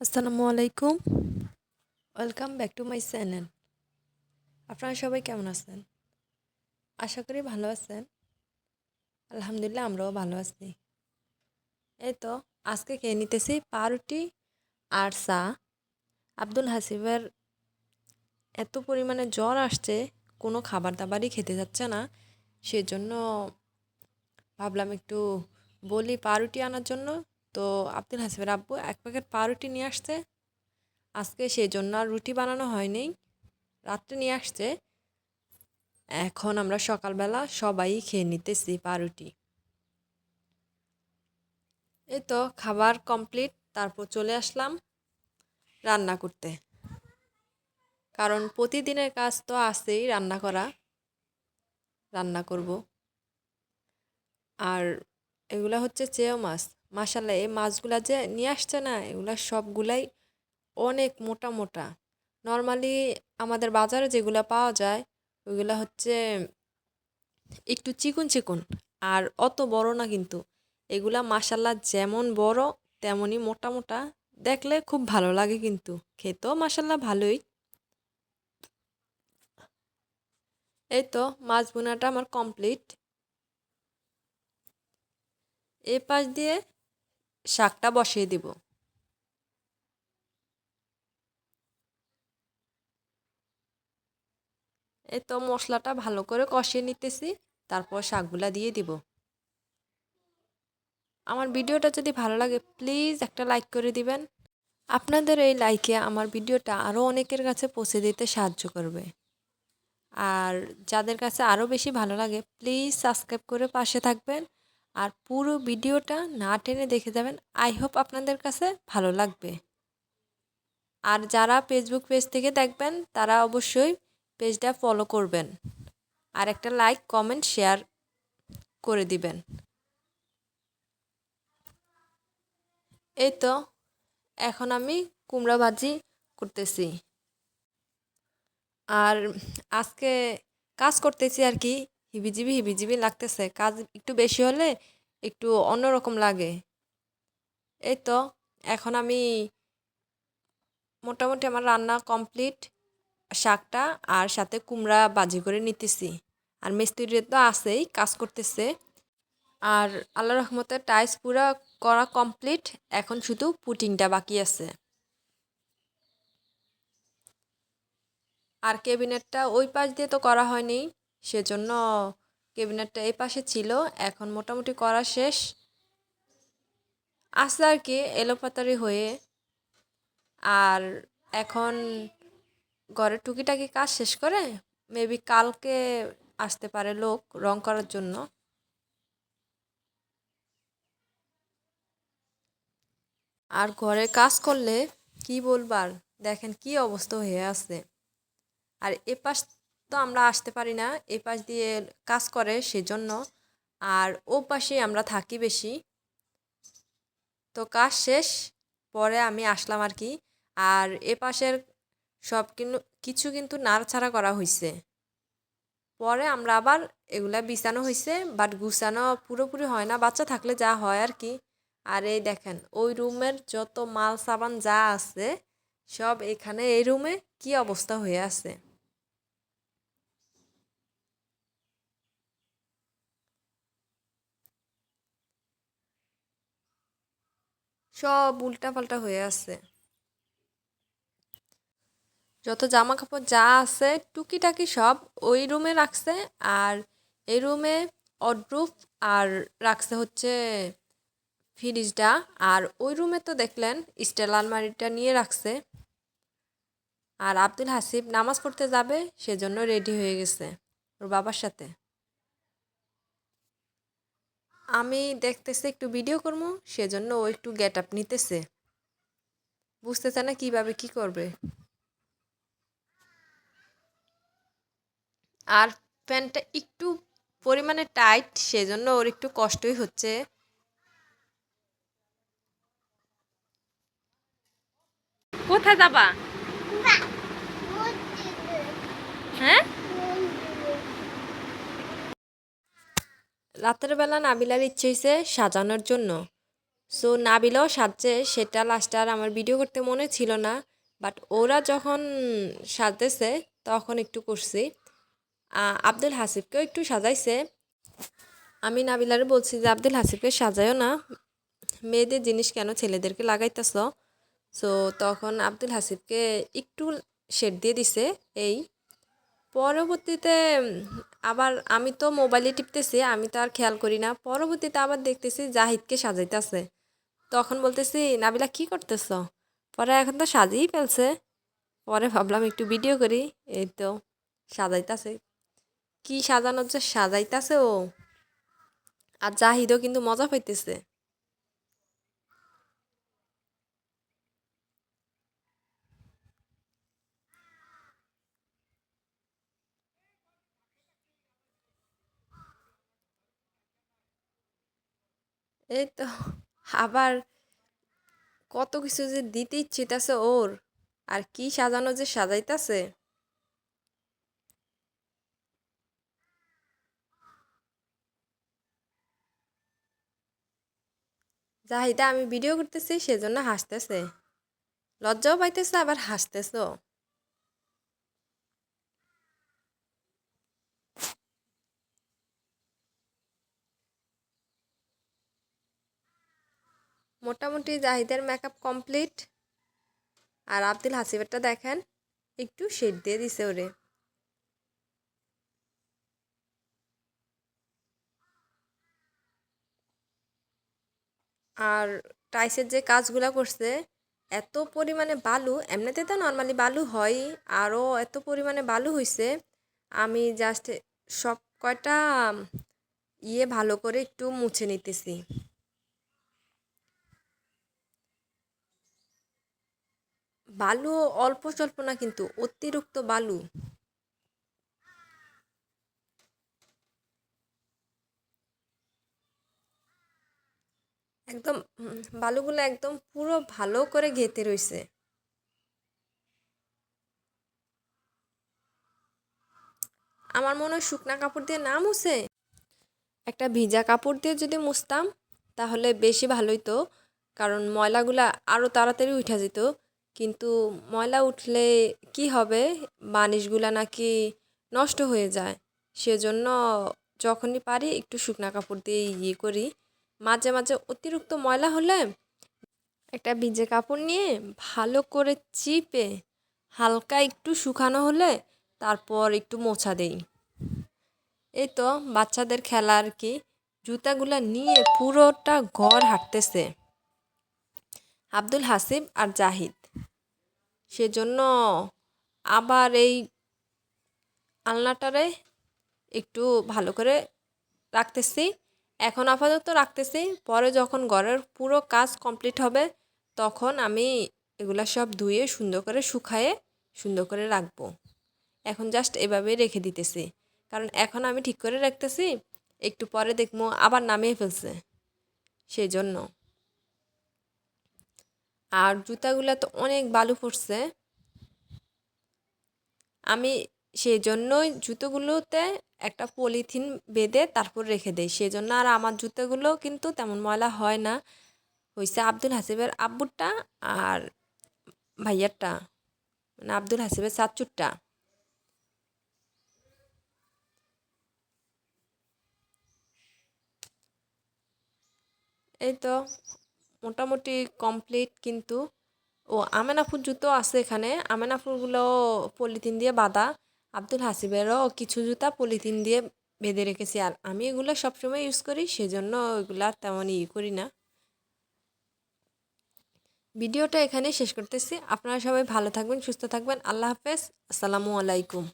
আসসালামু আলাইকুম। Welcome back to my channel আপনারা সবাই কেমন আছেন? আশা করি ভালো আছেন। আলহামদুলিল্লাহ, আমরাও ভালো আছি। এই তো, আজকে খেয়ে নিতেছি পাউরুটি আর চা। আব্দুল হাসিবের এত পরিমাণে জ্বর আসছে, কোনো খাবার দাবারই খেতে যাচ্ছে না। সেজন্য ভাবলাম একটু বলি পাউরুটি আনার জন্য। তো আব্দুল হাসিবের আব্বু এক প্যাকেট পাউরুটি নিয়ে আসছে। আজকে সেই জন্য আর রুটি বানানো হয়নি। রাত্রে নিয়ে আসছে। এখন আমরা সকালবেলা সবাই খেয়ে নিতেছি পাউরুটি। এই তো খাবার কমপ্লিট তারপর চলে আসলাম রান্না করতে। কারণ প্রতিদিনের কাজ তো আছেই রান্না করা, রান্না করব। আর এগুলা হচ্ছে চেয়েও মাছ। মাসাল্লাহ এই মাছগুলা যে নিয়ে আসছে না, এগুলা সবগুলাই অনেক মোটা মোটা। নর্মালি আমাদের বাজারে যেগুলো পাওয়া যায়, ওইগুলা হচ্ছে একটু চিকুন চিকুন, আর অত বড় না কিন্তু। এগুলা মাসাল্লাহ যেমন বড় তেমনই মোটা মোটা, দেখলে খুব ভালো লাগে কিন্তু। খেতেও মাসাল্লাহ ভালোই। এই তো মাছ বোনাটা আমার কমপ্লিট এ পাশ দিয়ে শাকটা বসিয়ে দিব। এই তো মশলাটা ভালো করে কষিয়ে নিতেছি, তারপর শাকগুলা দিয়ে দিব। আমার ভিডিওটা যদি ভালো লাগে, প্লিজ একটা লাইক করে দিবেন। আপনাদের এই লাইকে আমার ভিডিওটা আরও অনেকের কাছে পৌঁছে দিতে সাহায্য করবে। আর যাদের কাছে আরও বেশি ভালো লাগে, প্লিজ সাবস্ক্রাইব করে পাশে থাকবেন। আর পুরো ভিডিওটা না টেনে দেখে যাবেন। আই হোপ আপনাদের কাছে ভালো লাগবে। আর যারা ফেসবুক পেজ থেকে দেখবেন, তারা অবশ্যই পেজটা ফলো করবেন। আর একটা লাইক কমেন্ট শেয়ার করে দিবেন। এই তো এখন আমি কুমড়া ভাজি করতেছি। আর আজকে কাজ করতেছি আর কি। হিবিজিবি হিবিজিবি লাগতেছে। কাজ একটু বেশি হলে একটু অন্যরকম লাগে। এই তো এখন আমি মোটামুটি আমার রান্না কমপ্লিট, শাকটা আর সাথে কুমড়া বাজি করে নিতেছি। আর মিস্ত্রি তো আছেই, কাজ করতেছে। আর আল্লাহ রহমতে টাইস পুরা করা কমপ্লিট, এখন শুধু পুটিংটা বাকি আছে। আর ক্যাবিনেটটা ওই পাশ দিয়ে তো করা হয়নি, সেজন্য ক্যাবিনেটটা এই পাশে ছিল, এখন মোটামুটি করা শেষ। আস্তে আর কি এলোপাতারি হয়ে আর এখন ঘরের টুকিটাকি কাজ শেষ করে, মেবি কালকে আসতে পারে লোক রং করার জন্য। আর ঘরে কাজ করলে কি বলবার, দেখেন কি অবস্থা হয়ে আছে। আর এ পাশ তো আমরা আসতে পারি না, এ পাশ দিয়ে কাজ করে সেজন্য। আর ও পাশে আমরা থাকি বেশি। তো কাজ শেষ, পরে আমি আসলাম আর কি। আর এ পাশের সব কিন্তু কিছু কিন্তু নাড়াছাড়া করা হয়েছে পরে আমরা আবার এগুলা বিছানো হয়েছে বাট গুছানো পুরোপুরি হয় না, বাচ্চা থাকলে যা হয় আর কি। আর এই দেখেন, ওই রুমের যত মাল সাবান যা আছে, সব এখানে, এই রুমে কি অবস্থা হয়ে আছে? সব উল্টা পাল্টা হয়ে আছে। যত জামা কাপড় যা আছে, টুকিটাকি সব ওই রুমে রাখছে আর এই রুমে অড্রুফ আর রাখছে হচ্ছে ফ্রিজটা আর ওই রুমে তো দেখলেন স্টেল আলমারিটা নিয়ে রাখছে। আর আব্দুল হাসিব নামাজ পড়তে যাবে, সেজন্য রেডি হয়ে গেছে ওর বাবার সাথে। আমি দেখতেছি একটু ভিডিও করব সেজন্য ও একটু গেট আপ নিতেছে বুঝতেছে না কীভাবে কি করবে। আর প্যান্টটা একটু পরিমাণে টাইট সেজন্য ওর একটু কষ্টই হচ্ছে। কোথায় যাবা হ্যাঁ রাতের বেলা নাবিলার ইচ্ছে হয়েছে সাজানোর জন্য। সো নাবিলাও সাজছে, সেটা লাস্টে আর আমার ভিডিও করতে মনে ছিল না বাট ওরা যখন সাজতেছে, তখন একটু করছি। আব্দুল হাসিবকেও একটু সাজাইছে। আমি নাবিলারে বলছি যে, আব্দুল হাসিবকে সাজায়ও না, মেয়েদের জিনিস কেন ছেলেদেরকে লাগাইতেছ? সো তখন আব্দুল হাসিবকে একটু শেড দিয়ে দিছে, এই। পরবর্তীতে আবার আমি তো মোবাইলে টিপতেছি, আমি তো আর খেয়াল করি না। পরবর্তীতে আবার দেখতেছি জাহিদকে সাজাইতেছে। তখন বলতেছি, নাবিলা, কি করতেছ? পরে এখন তো সাজিয়েই ফেলছে। পরে ভাবলাম একটু ভিডিও করি, এই তো সাজাইতাছে। কি সাজানোর যে সাজাইতাছে ও। আর জাহিদও কিন্তু মজা পাইতেছে। এই তো আবার কত কিছু যে দিতে ইচ্ছিতাছে ওর, আর কি সাজানো যে সাজাইতাছে। জাহিদা আমি ভিডিও করতেছি, সেজন্য হাসতেছে। লজ্জাও পাইতেছে, আবার হাসতেছো। মোটামুটি জাহিদের মেকআপ কমপ্লিট আর আব্দুল হাসিবেরটা দেখেন, একটু শেড দিয়ে দিছে ওরে। আর টাইসের যে কাজগুলা করছে, এত পরিমাণে বালু, এমনিতে তো নর্মালি বালু হয় আরও এত পরিমাণে বালু হয়েছে আমি জাস্ট সব কয়টা ইয়ে ভালো করে একটু মুছে নিতেছি। বালু অল্প স্বল্প না কিন্তু অতিরিক্ত বালু। একদম বালুগুলো একদম পুরো ভালো করে গেঁথে রয়েছে আমার মনে হয় শুকনা কাপড় দিয়ে না মুছে? একটা ভিজা কাপড় দিয়ে যদি মুছতাম, তাহলে বেশি ভালোই তো, কারণ ময়লাগুলা আরও তাড়াতাড়ি উঠা যেত। কিন্তু ময়লা উঠলে কি হবে? বানিশগুলা নাকি নষ্ট হয়ে যায়। সেজন্য যখনই পারি একটু শুকনা কাপড় দিয়ে ইয়ে করি। মাঝে মাঝে অতিরিক্ত ময়লা হলে একটা ভিজে কাপড় নিয়ে ভালো করে চিপে হালকা একটু শুকানো হলে তারপর একটু মোছা দেই। এই তো বাচ্চাদের খেলা আর কি। জুতাগুলা নিয়ে পুরোটা ঘর হাঁটতেছে। আব্দুল হাসিব আর জাহিদ। সেজন্য আবার এই আলনাটারে একটু ভালো করে রাখতেছি। এখন আপাতত রাখতেছি। পরে যখন ঘরের পুরো কাজ কমপ্লিট হবে, তখন আমি এগুলা সব ধুয়ে সুন্দর করে শুকায়ে সুন্দর করে রাখব। এখন জাস্ট এভাবেই রেখে দিতেছি। কারণ এখন আমি ঠিক করে রাখতেছি, একটু পরে দেখব আবার নামিয়ে ফেলছে। সেই জন্য আর জুতাগুলো তো অনেক বালু পড়ছে। আমি সেই জন্যই জুতোগুলোতে একটা পলিথিন বেঁধে তারপর রেখে দেই। সেই জন্য আর আমার জুতোগুলো কিন্তু তেমন ময়লা হয় না। হয়েছে আব্দুল হাসিবের আব্বুরটা আর ভাইয়ারটা মানে আব্দুল হাসিবের চাচুরটা। এই তো মোটামুটি কমপ্লিট কিন্তু। ও আমেনাফুর জুতো আছে এখানে। আমেনাফুরগুলো পলিথিন দিয়ে বাঁধা। আব্দুল হাসিবেরও কিছু জুতা পলিথিন দিয়ে বেঁধে রেখেছি। আর আমি এগুলো সবসময় ইউজ করি, সেজন্য ওইগুলো তেমন ই করি না। ভিডিওটা এখানেই শেষ করতেছি। আপনারা সবাই ভালো থাকবেন, সুস্থ থাকবেন। আল্লাহ হাফেজ। আসসালামু আলাইকুম।